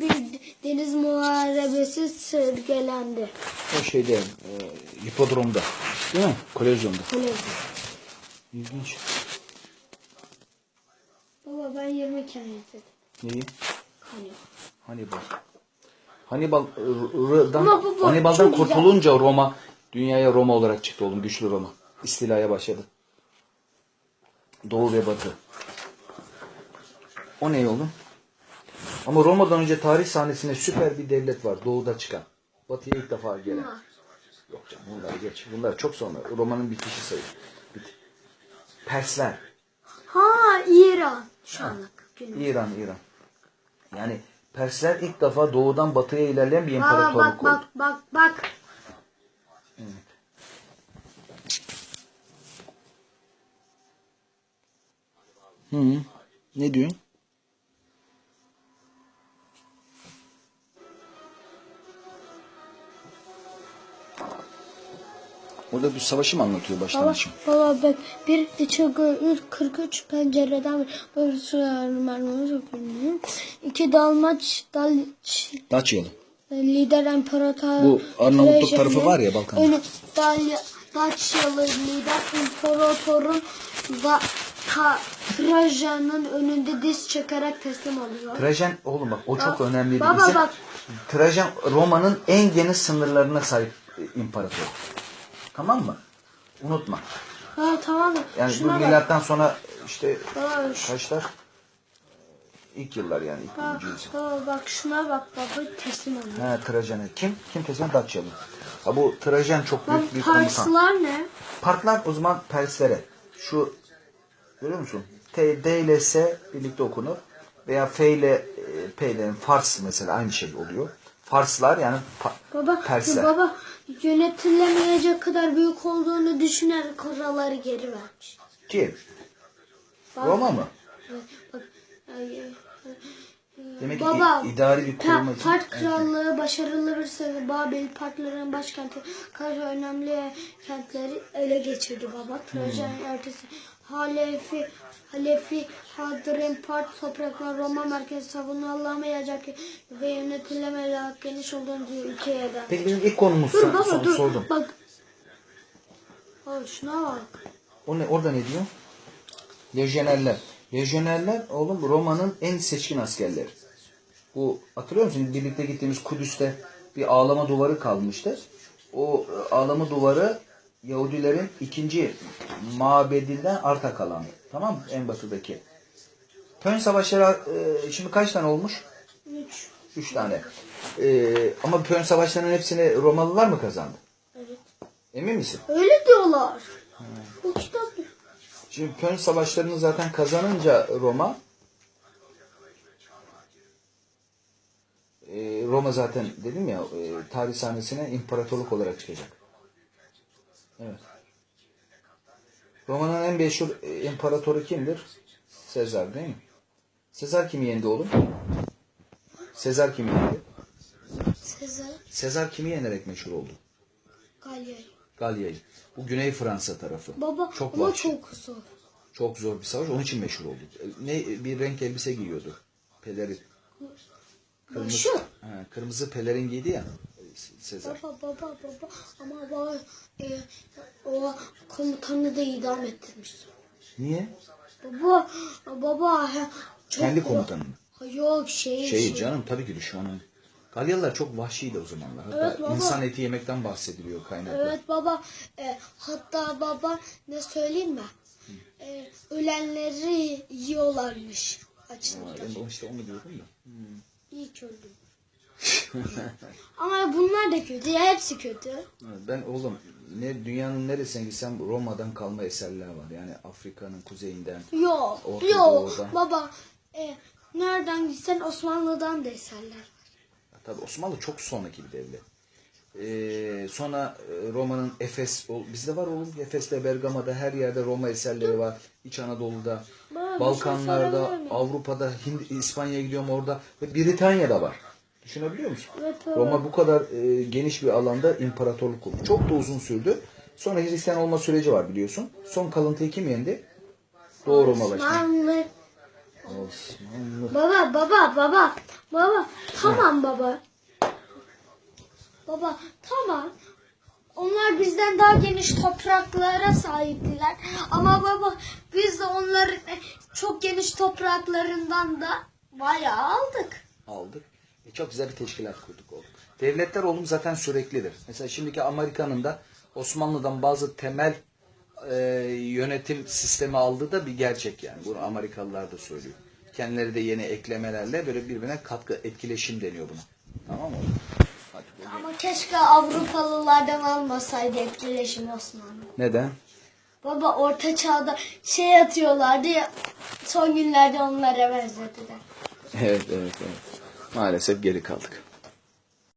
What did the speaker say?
bir deniz muharebesi sırgelendi. O şeyde e, hipodromda. Değil mi? Kolezyonda. Öyle. İlginç. Baba ben 20 kere izledim. Neyi? Hani. Hannibal. Hannibal'dan Ama bu- bu Hannibal'dan çok güzel. kurtulunca Roma dünyaya Roma olarak çıktı oğlum. Güçlü Roma. İstilaya başladı. Doğu ve Batı. O ne oğlum? Ama Roma'dan önce tarih sahnesine süper bir devlet var. Doğuda çıkan. Batıya ilk defa gelen. Yok canım bunları geç. Bunlar çok sonra. Roma'nın bitişi sayılır. Bit- Persler. Ha İran. Şu anlık. İran, İran. Yani Persler ilk defa doğudan batıya ilerleyen bir imparatorluk bak oldu. bak bak bak. Hı. Ne diyorsun? Orada bir savaşı mı anlatıyor baştan Baba, için? baba bak bir çıkıyor 43 pencereden bir mermimiz okuyorum. İki dalmaç dal Daçyalı. lider imparator Bu Arnavutluk tarafı var ya Balkan'da. önü- Dal- Daçyalı lider imparatorun da ta, Trajan'ın önünde diz çökerek teslim oluyor. Trajan oğlum bak o çok Bak, önemli bir baba isim. bak. Trajan Roma'nın en geniş sınırlarına sahip e, imparator. Tamam mı? Unutma. Ha tamam? Yani Şuna bu bak. milattan sonra işte Baba, şu- kaçlar? İlk yıllar yani ilk ha, yüzyıl. bak şuna bak baba teslim oluyor. Ha Trajan'ı. Kim? Kim Trajan? Daçyalı. Ha bu Trajan çok büyük bir komutan. Parslar ne? Partlar o zaman Perslere. Şu görüyor musun? T, D ile S birlikte okunur. Veya F ile e, P ile Fars mesela aynı şey oluyor. Farslar yani pa- Baba, Persler. baba yönetilemeyecek kadar büyük olduğunu düşünerek oraları geri vermiş. Kim? Bak- Roma mı? Bak, ay, Demek ki Baba, i- idari bir kurulma Pa-. Part krallığı başarılı bir sefer Babil partların başkenti karşı önemli kentleri ele geçirdi baba. Trajan Hmm. ertesi Halefi Halefi Hadrin Part topraklar Roma merkezi savununamayacak ve yönetilemeyecek geniş olduğunu ülkeye eder. Peki bizim ilk konumuz Dur baba dur. sordum. Bak. Aa, şuna bak. O ne, orada ne diyor? Lejyonerler. Lejyonerler oğlum Roma'nın en seçkin askerleri. Bu hatırlıyor musun? Birlikte gittiğimiz Kudüs'te bir ağlama duvarı kalmıştı. O e, ağlama duvarı Yahudilerin ikinci mabedinden arta kalan. Tamam mı? En batıdaki. Pön savaşları e, şimdi kaç tane olmuş? Üç. Üç tane. E, ama Pön savaşlarının hepsini Romalılar mı kazandı? Evet. Emin misin? Öyle diyorlar. Bu kitap Şimdi Pön savaşlarını zaten kazanınca Roma e, Roma zaten dedim ya e, tarih sahnesine imparatorluk olarak çıkacak. Evet. Roma'nın en meşhur e, imparatoru kimdir? Sezar değil mi? Sezar kimi yendi oğlum? Sezar kimi yendi? Sezar Sezar kimi yenerek meşhur oldu? Galyay. Galya'yı. Bu Güney Fransa tarafı. Baba Çok ama vahşi. çok zor. Çok zor bir savaş. Onun için meşhur oldu. Ne bir renk elbise giyiyordu. Pelerin. Kırmızı, Meşhur. ha, kırmızı pelerin giydi ya Sezar. Baba baba baba ama baba e, o komutanı da idam ettirmiş. Niye? Baba baba he, çok Kendi komutanını. Yok şey Şey canım tabii ki düşmanın. Galyalılar çok vahşiydi o zamanlar. Hatta Evet, baba. insan eti yemekten bahsediliyor kaynakta. Evet baba e, hatta baba ne söyleyeyim mi? E, ölenleri yiyorlarmış açlıktan. ben işte onu diyordum da. İyi ki öldüm. Ama bunlar da kötü ya hepsi kötü. Ben oğlum ne dünyanın neresine gitsem Roma'dan kalma eserler var. Yani Afrika'nın kuzeyinden. Yok Orta yok baba e, nereden gitsen Osmanlı'dan da eserler. Tabii Osmanlı çok sonraki bir devlet. Ee, sonra e, Roma'nın Efes, bizde var oğlum Efes'te, Bergama'da her yerde Roma eserleri var. İç Anadolu'da, Balkanlarda? Avrupa'da, Hind, İspanya'ya gidiyorum orada ve Britanya'da var. Düşünebiliyor musun? Evet. Roma bu kadar e, geniş bir alanda imparatorluk kurdu. Çok da uzun sürdü. Sonra Hristiyan olma süreci var biliyorsun. Son kalıntıyı kim yendi? Doğu Roma başkanı. Osmanlı Osmanlı. Baba baba baba baba tamam baba. Baba tamam. Onlar bizden daha geniş topraklara sahiptiler. Ama baba biz de onların çok geniş topraklarından da bayağı aldık. aldık. E, çok güzel bir teşkilat kurduk oğlum. Devletler oğlum zaten süreklidir. Mesela şimdiki Amerika'nın da Osmanlı'dan bazı temel e, yönetim sistemi aldığı da bir gerçek yani. Bunu Amerikalılar da söylüyor. Kendileri de yeni eklemelerle böyle birbirine katkı, etkileşim deniyor buna. Tamam mı? Ama keşke Avrupalılardan almasaydı etkileşim Osmanlı. Neden? Baba orta çağda şey atıyorlardı ya son günlerde onlara benzediler. Evet, evet, evet. Maalesef geri kaldık.